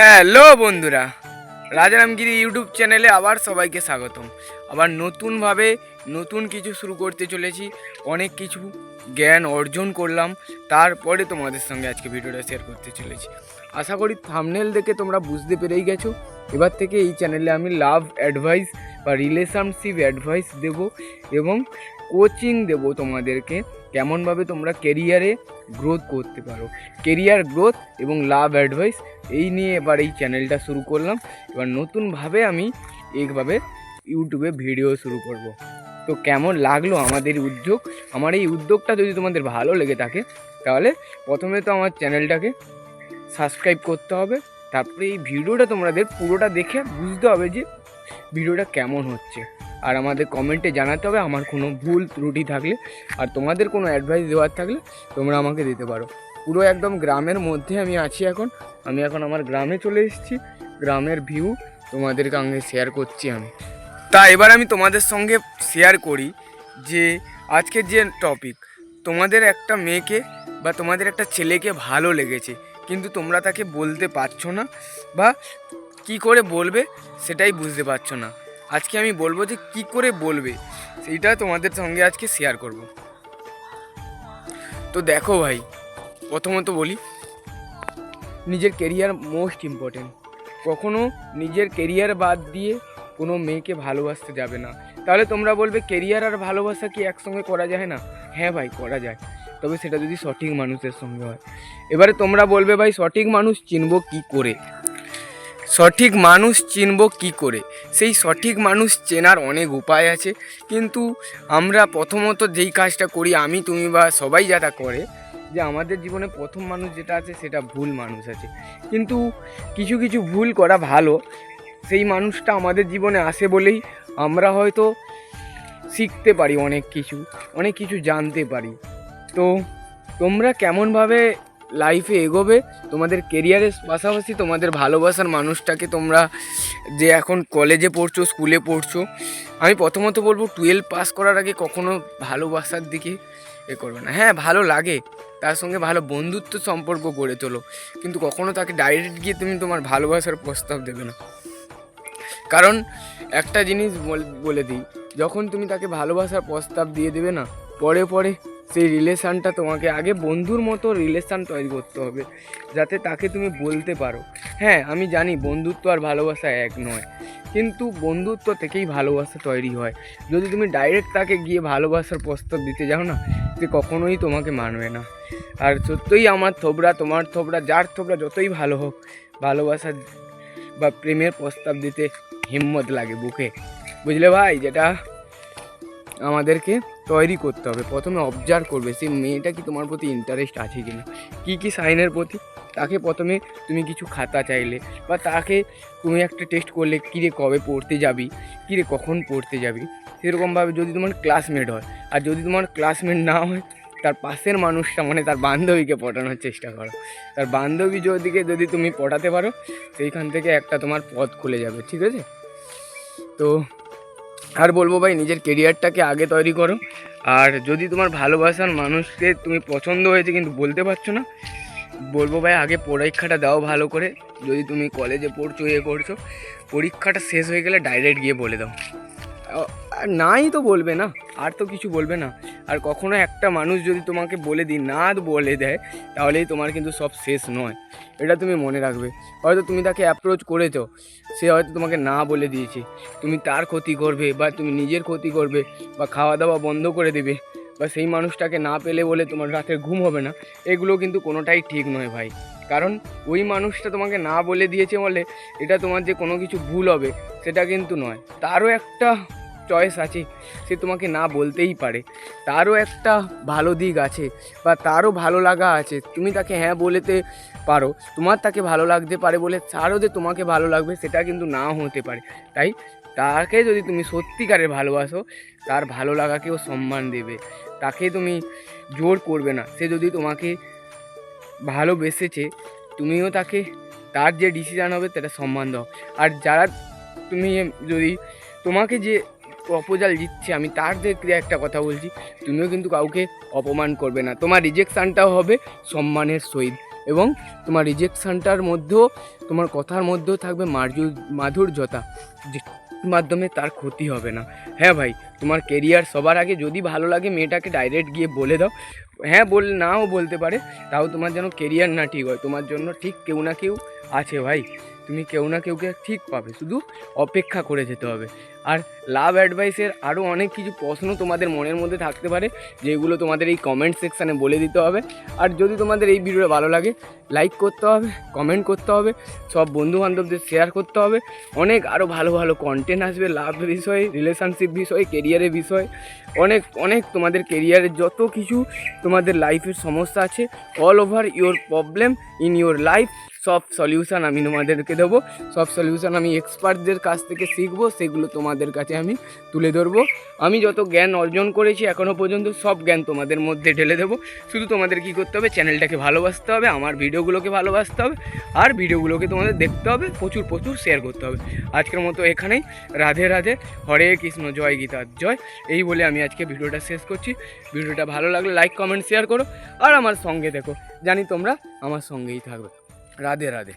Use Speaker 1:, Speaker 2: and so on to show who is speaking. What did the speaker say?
Speaker 1: Hello বন্ধুরা, রাজারামগিরি YouTube চ্যানেলে আবার সবাইকে স্বাগতম। আবার নতুনভাবে নতুন কিছু শুরু করতে চলেছি, অনেক কিছু জ্ঞান অর্জন করলাম, তারপরে তোমাদের সঙ্গে আজকে ভিডিওটা শেয়ার করতে চলেছি। আশা করি থামনেল দেখে তোমরা বুঝতে পেরেই গেছো। এবার থেকে এই চ্যানেলে আমি লাভ অ্যাডভাইস বা রিলেশনশিপ অ্যাডভাইস দেব এবং কোচিং দেব তোমাদেরকে। কেমনভাবে তোমরা কেরিয়ারে গ্রোথ করতে পারো। কেরিয়ার গ্রোথ এবং লাভ অ্যাডভাইস এই নিয়ে এবার এই চ্যানেলটা শুরু করলাম। এবার নতুনভাবে আমি এইভাবে ইউটিউবে ভিডিও শুরু করব। তো কেমন লাগল আমাদের উদ্যোগ? আমার এই উদ্যোগটা যদি তোমাদের ভালো লেগে থাকে, তাহলে প্রথমে তো আমার চ্যানেলটাকে সাবস্ক্রাইব করতে হবে। তারপরে এই ভিডিওটা তোমাদের পুরোটা দেখে বুঝতে হবে যে ভিডিওটা কেমন হচ্ছে। আর আমাদের কমেন্টে জানাতে হবে আমার কোনো ভুল ত্রুটি থাকলে। আর তোমাদের কোনো অ্যাডভাইস দেওয়ার থাকলে তোমরা আমাকে দিতে পারো। পুরো একদম গ্রামের মধ্যে আমি আছি এখন। আমি এখন আমার গ্রামে চলে এসেছি। গ্রামের ভিউ তোমাদেরকে সঙ্গে শেয়ার করছি আমি। তা এবার আমি তোমাদের সঙ্গে শেয়ার করি যে আজকের যে টপিক তোমাদের একটা মেয়েকে বা তোমাদের একটা ছেলেকে ভালো লেগেছে, কিন্তু তোমরা তাকে বলতে পারছ না বা কি করে বলবে সেটাই বুঝতে পারছ না। আজকে আমি বলব যে কি করে বলবে, সেইটা তোমাদের সঙ্গে আজকে শেয়ার করব। তো দেখো ভাই, প্রথমত বলি, নিজের কেরিয়ার মোস্ট ইম্পর্টেন্ট কখনো নিজের কেরিয়ার বাদ দিয়ে কোনো মেয়েকে ভালোবাসতে যাবে না। তাহলে তোমরা বলবে কেরিয়ার আর ভালোবাসা কি একসঙ্গে করা যায় না? হ্যাঁ ভাই, করা যায়। তবে সেটা যদি সঠিক মানুষের সঙ্গে হয়। এবারে তোমরা বলবে, ভাই, সঠিক মানুষ চিনব কি করে? সঠিক মানুষ চিনব কি করে? সেই সঠিক মানুষ চেনার অনেক উপায় আছে। কিন্তু আমরা প্রথমত যেই কাজটা করি, আমি, তুমি বা সবাই যারা করে, যে আমাদের জীবনে প্রথম মানুষ যেটা আছে, সেটা ভুল মানুষ আছে। কিন্তু কিছু কিছু ভুল করা ভালো। সেই মানুষটা আমাদের জীবনে আসে বলেই আমরা হয়তো শিখতে পারি অনেক কিছু অনেক কিছু জানতে পারি। তো তোমরা কেমনভাবে লাইফে এগোবে, তোমাদের কেরিয়ারের পাশাপাশি তোমাদের ভালোবাসার মানুষটাকে তোমরা যে এখন কলেজে পড়ছো স্কুলে পড়ছো, আমি প্রথমত বলব টুয়েলভ পাস করার আগে কখনো ভালোবাসার দিকে এ করবে না। হ্যাঁ ভালো লাগে, তার সঙ্গে ভালো বন্ধুত্ব সম্পর্ক গড়ে তোলো, কিন্তু কখনো তাকে ডাইরেক্ট গিয়ে তুমি তোমার ভালোবাসার প্রস্তাব দেবে না। কারণ একটা জিনিস বল- দিই, যখন তুমি তাকে ভালোবাসার প্রস্তাব দিয়ে দেবে না, পরে পরে সেই রিলেশানটা তোমাকে আগে বন্ধুর মতো রিলেশান তৈরি করতে হবে, যাতে তাকে তুমি বলতে পারো। হ্যাঁ আমি জানি বন্ধুত্ব আর ভালোবাসা এক নয়, কিন্তু বন্ধুত্ব থেকেই ভালোবাসা তৈরি হয়। যদি তুমি ডাইরেক্ট তাকে গিয়ে ভালোবাসার প্রস্তাব দিতে যাও না, সে কখনোই তোমাকে মানবে না। আর সত্যই আমার থোবরা, তোমার থোবরা, যার থোবরা যতই ভালো হোক, ভালোবাসার বা প্রেমের প্রস্তাব দিতে হিম্মত লাগে বুকে। বুঝলে ভাই, যেটা? আমাদেরকে তৈরি করতে হবে। প্রথমে অবজার্ভ করবে সেই মেয়েটা কি তোমার প্রতি ইন্টারেস্ট আছে কি না কী কী সাইনের প্রতি? তাকে প্রথমে তুমি কিছু খাতা চাইলে বা তাকে তুমি একটা টেস্ট করলে কিরে কবে পড়তে যাবি কিরে কখন পড়তে যাবি। সেরকমভাবে যদি তোমার ক্লাসমেট হয়, আর যদি তোমার ক্লাসমেট না হয়, তার পাশের মানুষটা মানে তার বান্ধবীকে পটানোর চেষ্টা করো। তার বান্ধবী যদিকে যদি তুমি পটাতে পারো, সেইখান থেকে একটা তোমার পথ খুলে যাবে, ঠিক আছে? তো আর বলব ভাই, নিজের কেরিয়ারটাকে আগে তৈরি করো। আর যদি তোমার ভালোবাসার মানুষকে তুমি পছন্দ হয়েছে কিন্তু বলতে পারছ না, বলব ভাই, আগে পরীক্ষাটা দাও ভালো করে। যদি তুমি কলেজে পড়ছো ইয়ে করছ, পরীক্ষাটা শেষ হয়ে গেলে ডাইরেক্ট গিয়ে বলে দাও। নাই তো বলবে না, আর তো কিছু বলবে না। আর কখনো একটা মানুষ যদি তোমাকে বলে দিই না বলে দেয়, তাহলেই তোমার কিন্তু সব শেষ নয়। এটা তুমি মনে রাখবে। হয়তো তুমি তাকে অ্যাপ্রোচ করেছ, সে হয়তো তোমাকে না বলে দিয়েছে। তুমি তার ক্ষতি করবে বা তুমি নিজের ক্ষতি করবে বা খাওয়া দাওয়া বন্ধ করে দেবে বা সেই মানুষটাকে না পেলে বলে তোমার রাতের ঘুম হবে না, এগুলো কিন্তু কোনোটাই ঠিক নয় ভাই। কারণ ওই মানুষটা তোমাকে না বলে দিয়েছে বলে এটা তোমার যে কোনো কিছু ভুল হবে, সেটা কিন্তু নয়। তারও একটা চয়েস আছে, সে তোমাকে না বলতেই পারে। তারও একটা ভালো দিক আছে, বা তারও ভালো লাগা আছে। তুমি তাকে হ্যাঁ বলেতে পারো, তোমার তাকে ভালো লাগতে পারে বলে তারও যে তোমাকে ভালো লাগবে, সেটা কিন্তু না হতে পারে। তাই তাকে যদি তুমি সত্যিকারের ভালোবাসো, তার ভালো লাগাকেও সম্মান দেবে। তাকে তুমি জোর করবে না। সে যদি তোমাকে ভালোবেসেছে, তুমিও তাকে তার যে ডিসিশান হবে, সেটা সম্মান দাও। আর যারা তুমি যদি তোমাকে যে প্রপোজাল দিচ্ছে, আমি তার দিক একটা কথা বলছি, তুমিও কিন্তু কাউকে অপমান করবে না। তোমার রিজেকশানটাও হবে সম্মানের সহিত এবং তোমার রিজেকশানটার মধ্যেও, তোমার কথার মধ্যেও থাকবে মার্জু, মাধুর্যতা মাধ্যমে তার ক্ষতি হবে না। হ্যাঁ ভাই, তোমার কেরিয়ার সবার আগে যদি ভালো লাগে মেয়েটাকে ডাইরেক্ট গিয়ে বলে দাও। হ্যাঁ বল, নাও বলতে পারে, তাও তোমার যেন কেরিয়ার না ঠিক হয়, তোমার জন্য ঠিক কেউ না কেউ আছে ভাই। তুমি কেউ না কেউকে ঠিক পাবে, শুধু অপেক্ষা করে যেতে হবে। আর লাভ অ্যাডভাইসের আরও অনেক কিছু প্রশ্ন তোমাদের মনের মধ্যে থাকতে পারে, যেগুলো তোমাদের এই কমেন্ট সেকশানে বলে দিতে হবে। আর যদি তোমাদের এই ভিডিওটা ভালো লাগে লাইক করতে হবে কমেন্ট করতে হবে, সব বন্ধু বান্ধবদের শেয়ার করতে হবে। অনেক আরও ভালো ভালো কন্টেন্ট আসবে লাভ বিষয়ে রিলেশনশিপ বিষয়ে কেরিয়ারের বিষয়। অনেক অনেক তোমাদের কেরিয়ারের যত কিছু তোমাদের লাইফের সমস্যা আছে all over your problem in your life সব সলিউশন আমি তোমাদেরকে দেবো। সব সলিউশন আমি এক্সপার্টদের কাছ থেকে শিখব, সেগুলো তোমাদের কাছে আমি তুলে ধরবো। আমি যত জ্ঞান অর্জন করেছি এখনও পর্যন্ত সব জ্ঞান তোমাদের মধ্যে ঢেলে দেবো। শুধু তোমাদের কী করতে হবে? চ্যানেলটাকে ভালোবাসতে হবে, আমার ভিডিওগুলোকে ভালোবাসতে হবে, আর ভিডিওগুলোকে তোমাদের দেখতে হবে, প্রচুর প্রচুর শেয়ার করতে হবে। আজকের মতো এখানেই, রাধে রাধে, হরে কৃষ্ণ, জয় গীতার জয়। এই বলে আমি আজকে ভিডিওটা শেষ করছি। ভিডিওটা ভালো লাগলে লাইক কমেন্ট শেয়ার করো। আর আমার সঙ্গে দেখো, জানি তোমরা আমার সঙ্গেই থাকবে। রাধে রাধে